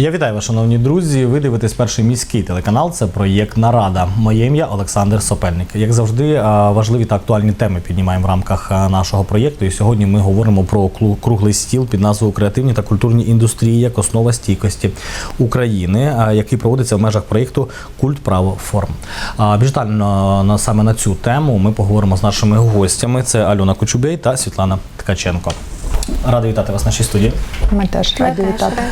Я вітаю вас, шановні друзі. Ви дивитесь перший міський телеканал. Це проєкт Нарада. Моє ім'я Олександр Сопельник. Як завжди, важливі та актуальні теми піднімаємо в рамках нашого проєкту. І сьогодні ми говоримо про круглий стіл під назвою Креативні та культурні індустрії як основа стійкості України, а, який проводиться в межах проєкту Культ право форм. Більш детально саме на цю тему ми поговоримо з нашими гостями. Це Альона Кочубей та Світлана Ткаченко. Радий вітати вас в нашій студії. Ми теж раді вітати.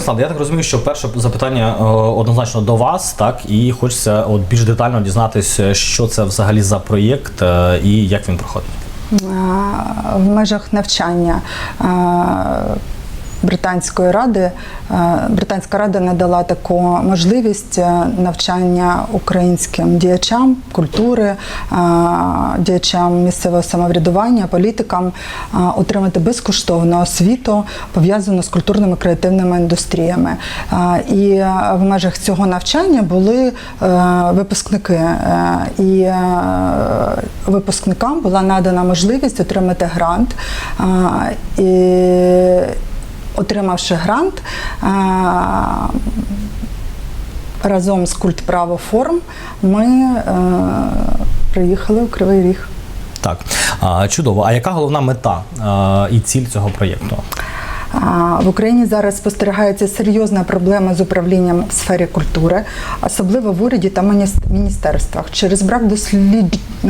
Слава, я так розумію, що перше запитання е, однозначно до вас, так і хочеться от більш детально дізнатися, що це взагалі за проєкт е, і як він проходить. В межах навчання Британської ради Британська рада надала таку можливість навчання українським діячам культури, діячам місцевого самоврядування, політикам отримати безкоштовну освіту пов'язану з культурними креативними індустріями. І в межах цього навчання були е, випускники, Е, і е, випускникам була надана можливість отримати грант. І отримавши грант, разом з культ право форм ми е, приїхали у Кривий Ріг. Так, чудово. А яка головна мета е, і ціль цього проєкту? В Україні зараз спостерігається серйозна проблема з управлінням в сфері культури, особливо в уряді та мініс- міністерствах. Через брак дослід... е,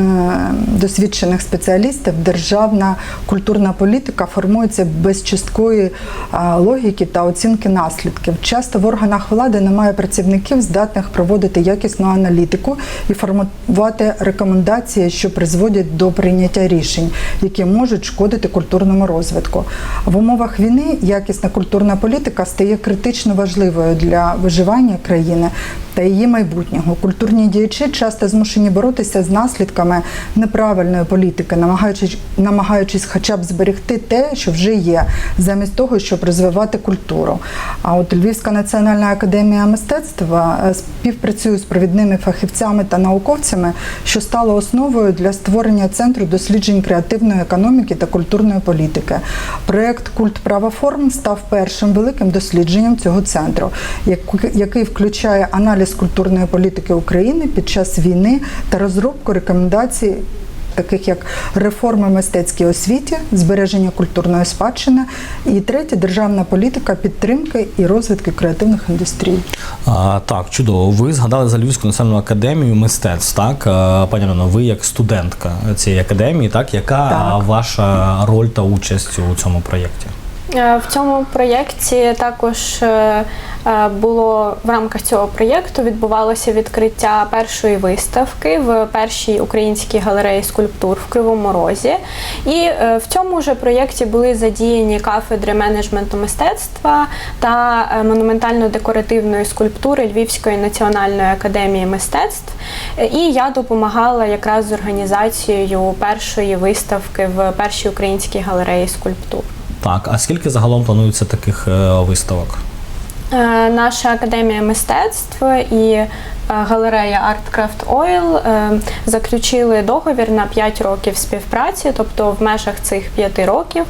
досвідчених спеціалістів державна культурна політика формується без чіткої а, логіки та оцінки наслідків. Часто в органах влади немає працівників, здатних проводити якісну аналітику і формувати рекомендації, що призводять до прийняття рішень, які можуть шкодити культурному розвитку. В умовах війни якісна культурна політика стає критично важливою для виживання країни та її майбутнього. Культурні діячі часто змушені боротися з наслідками неправильної політики, намагаючись, намагаючись хоча б зберегти те, що вже є, замість того, щоб розвивати культуру. А от Львівська національна академія мистецтва е, співпрацює з провідними фахівцями та науковцями, що стало основою для створення центру досліджень креативної економіки та культурної політики. Проект Культ права форм став першим великим дослідженням цього центру, який включає аналіз культурної політики України під час війни та розробку рекомендацій. Таких як реформи мистецькій освіті, збереження культурної спадщини, і третє державна політика підтримки і розвитку креативних індустрій. А, так, чудово. Ви згадали за Львівську національну академію мистецтв. Так, пані Альоно, ви як студентка цієї академії, так яка Так. ваша роль та участь у цьому проєкті? Е, В цьому проєкті також е, е, було в рамках цього проєкту відбувалося відкриття першої виставки в першій українській галереї скульптур в Кривому Розі. І в цьому ж проєкті були задіяні кафедри менеджменту мистецтва та монументально-декоративної скульптури Львівської національної академії мистецтв. І я допомагала якраз з організацією першої виставки в першій українській галереї скульптур. Так, а скільки загалом планується таких е, виставок? Е, Наша академія мистецтв і е, галерея Art Craft Oil заключили договір на 5 років співпраці, тобто в межах цих 5 років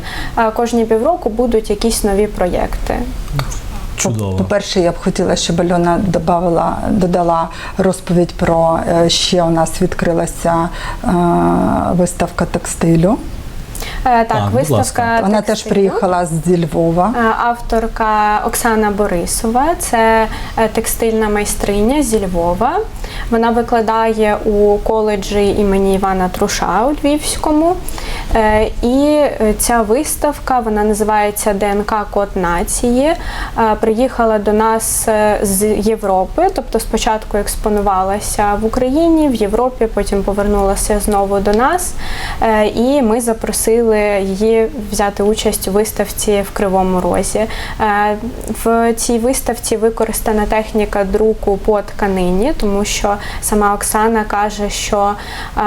кожні півроку будуть якісь нові проєкти. Чудово. По-перше, я б хотіла, щоб Альона додала, додала розповідь про ще у нас відкрилася виставка текстилю. Е, Так, Так, виставка Вона теж приїхала зі Львова. Е, Авторка Оксана Борисова, це е, текстильна майстриня зі Львова. Вона викладає у коледжі імені Івана Труша у Львівському. Е, І ця виставка вона називається ДНК Код нації. Е, Приїхала до нас е, з Європи, тобто спочатку експонувалася в Україні, в Європі, потім повернулася знову до нас. І ми запросили її взяти участь у виставці в Кривому Розі. В цій виставці використана техніка друку по тканині, тому що сама Оксана каже, що е,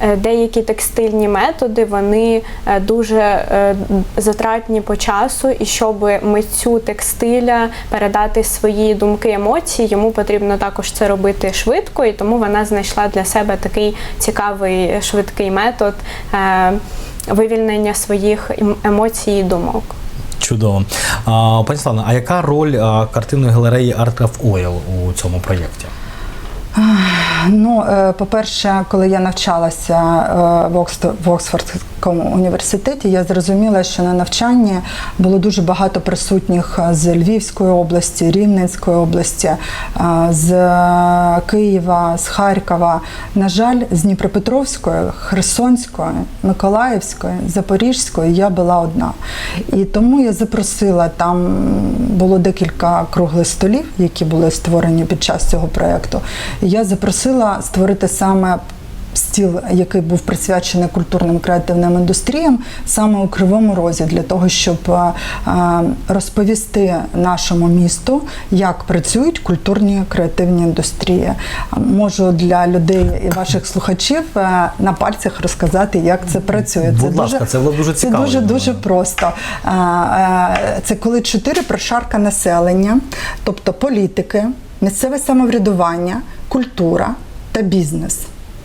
е, деякі текстильні методи вони е, дуже е, затратні по часу, і щоб митцю текстиля передати свої думки, емоції, йому потрібно також це робити швидко, і тому вона знайшла для себе такий цікавий швидкий метод е, вивільнення своїх ем- емоцій і думок. Чудово. Пані Славно, а яка роль картинної галереї Art of Oil у цьому проєкті? Ну, е, по-перше, коли я навчалася е, в Оксф- в Оксфордському університеті, я зрозуміла, що на навчанні було дуже багато присутніх з Львівської області, Рівненської області, е, з Києва, з Харкова. На жаль, з Дніпропетровської, Херсонської, Миколаївської, Запорізької я була одна. І тому я запросила там було декілька круглих столів, які були створені під час цього проєкту. Я запросила створити саме стіл, який був присвячений культурним креативним індустріям, саме у Кривому Розі, для того, щоб е, е, розповісти нашому місту, як працюють культурні креативні індустрії. Можу для людей і ваших слухачів е, на пальцях розказати, як це працює. Будь ласка, це було дуже цікаво, Це дуже дуже просто. Це коли чотири прошарка населення, тобто політики, місцеве самоврядування, культура та бізнес.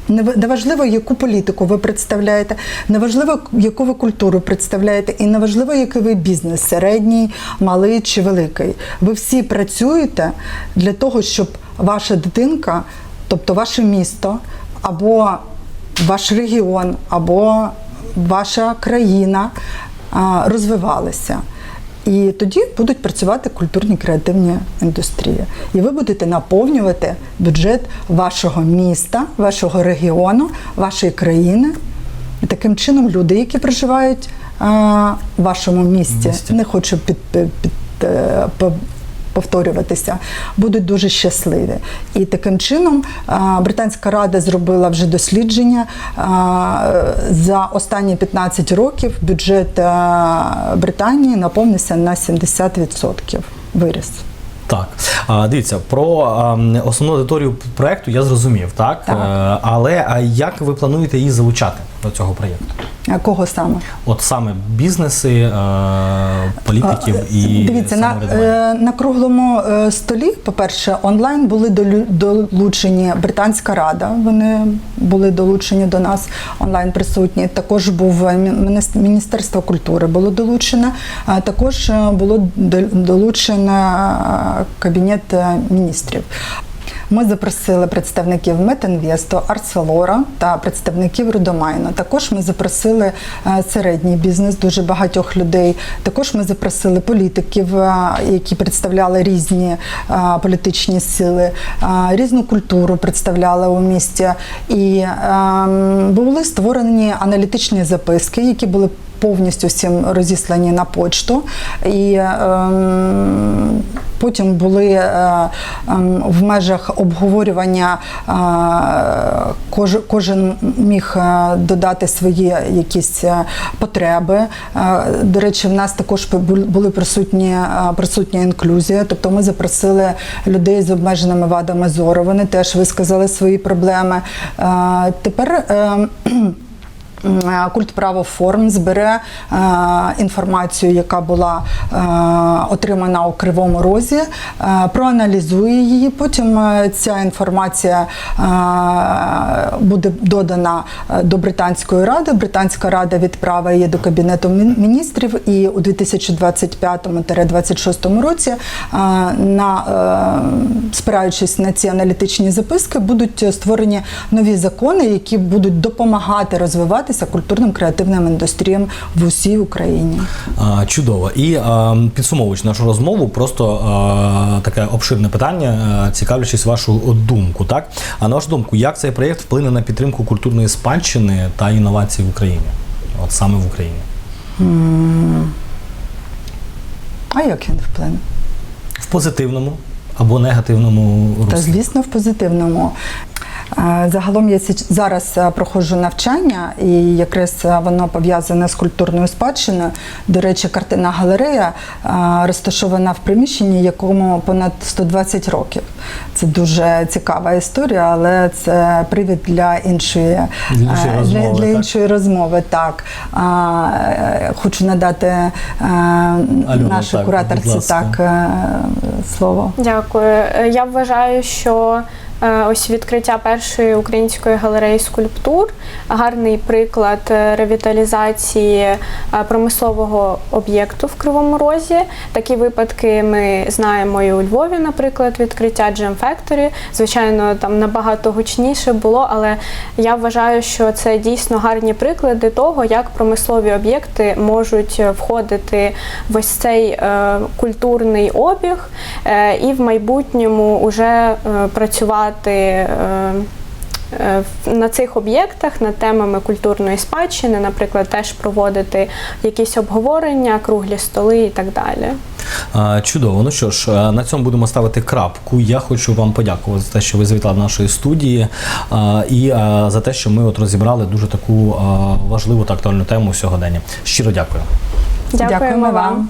Нев- Неважливо, яку політику ви представляєте, неважливо, яку ви культуру представляєте, і неважливо, який ви бізнес, середній, малий чи великий. Ви всі працюєте для того, щоб ваша дитинка, тобто ваше місто або ваш регіон, або ваша країна а, розвивалися. І тоді будуть працювати культурні креативні індустрії. І ви будете наповнювати бюджет вашого міста, вашого регіону, вашої країни. І таким чином люди, які проживають в вашому місті, Місті. не хочу під, під, під, е, повторюватися, будуть дуже щасливі. І таким чином Британська рада зробила вже дослідження. За останні 15 років бюджет Британії наповнився на 70%. Виріс. Так, а, дивіться, про а, основну аудиторію проєкту я зрозумів, так? Так. Е, але а як ви плануєте її залучати до цього проєкту? А Кого саме? От саме бізнеси, е, політиків і Дивіться, на, е, на круглому е, столі, по-перше, онлайн були долучені Британська Рада. Вони були долучені до нас онлайн присутні. Також був Мі- Мініс- Міністерство культури було долучено. а Також було долучено Кабінет міністрів. Ми запросили представників Метінвесту, Арселора та представників Рудомайна. Також ми запросили е, середній бізнес, дуже багатьох людей. Також ми запросили політиків, е, які представляли різні е, політичні сили, різну культуру представляли у місті. І ем, були створені аналітичні записки, які були повністю всім розіслані на почту. І ем, потім були е, ем, в межах обговорювання, е, кож, кожен міг е, додати свої якісь е, потреби. До речі, в нас також були присутні присутня інклюзія, тобто ми запросили людей з обмеженими вадами зору. Вони теж висказали свої проблеми. Е, Тепер Е, Культ право форм збере е, інформацію, яка була е, отримана у Кривому Розі, е, проаналізує її. Потім е, ця інформація е, буде додана е, до Британської ради. Британська рада відправить її до Кабінету міністрів, і у 2025-2026 році, е, на, е, спираючись на ці аналітичні записки, будуть створені нові закони, які будуть допомагати розвиватися культурним креативним індустріям в усій Україні. А, Чудово. І а, підсумовуючи нашу розмову, просто а, таке обширне питання, цікавлячись вашу думку. Так, а на вашу думку, як цей проєкт вплине на підтримку культурної спадщини та інновацій в Україні? От саме в Україні. А як він вплине? В позитивному або негативному Та звісно, в позитивному. Загалом я січ- зараз е, проходжу навчання, і якраз е, воно пов'язане з культурною спадщиною. До речі, картинна галерея е, розташована в приміщенні, якому понад 120 років. Це дуже цікава історія, але це привід для іншої, Для іншої розмови, для, для так? іншої розмови. Так хочу надати нашій так, кураторці так слово. Дякую. Я вважаю, що ось відкриття першої української галереї скульптур, гарний приклад е, ревіталізації е, промислового об'єкту в Кривому Розі. Такі випадки ми знаємо і у Львові, наприклад, відкриття Gem Factory. Звичайно, там набагато гучніше було, але я вважаю, що це дійсно гарні приклади того, як промислові об'єкти можуть входити в ось цей е, культурний обіг е, і в майбутньому вже е, працювати. Е, е, на цих об'єктах над темами культурної спадщини, наприклад, теж проводити якісь обговорення, круглі столи і так далі. Чудово. Ну що ж, е, на цьому будемо ставити крапку. Я хочу вам подякувати за те, що ви завітали до нашої студії, і за те, що ми от розібрали дуже таку важливу та актуальну тему сьогодення. Щиро дякую. Дякуємо, вам.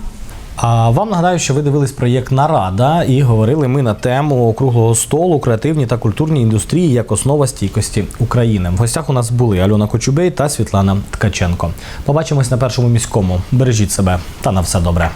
А вам нагадаю, що ви дивились проєкт Нарада і говорили ми на тему круглого столу креативні та культурні індустрії як основа стійкості України. В гостях у нас були Альона Кочубей та Світлана Ткаченко. Побачимось на першому міському. Бережіть себе та на все добре.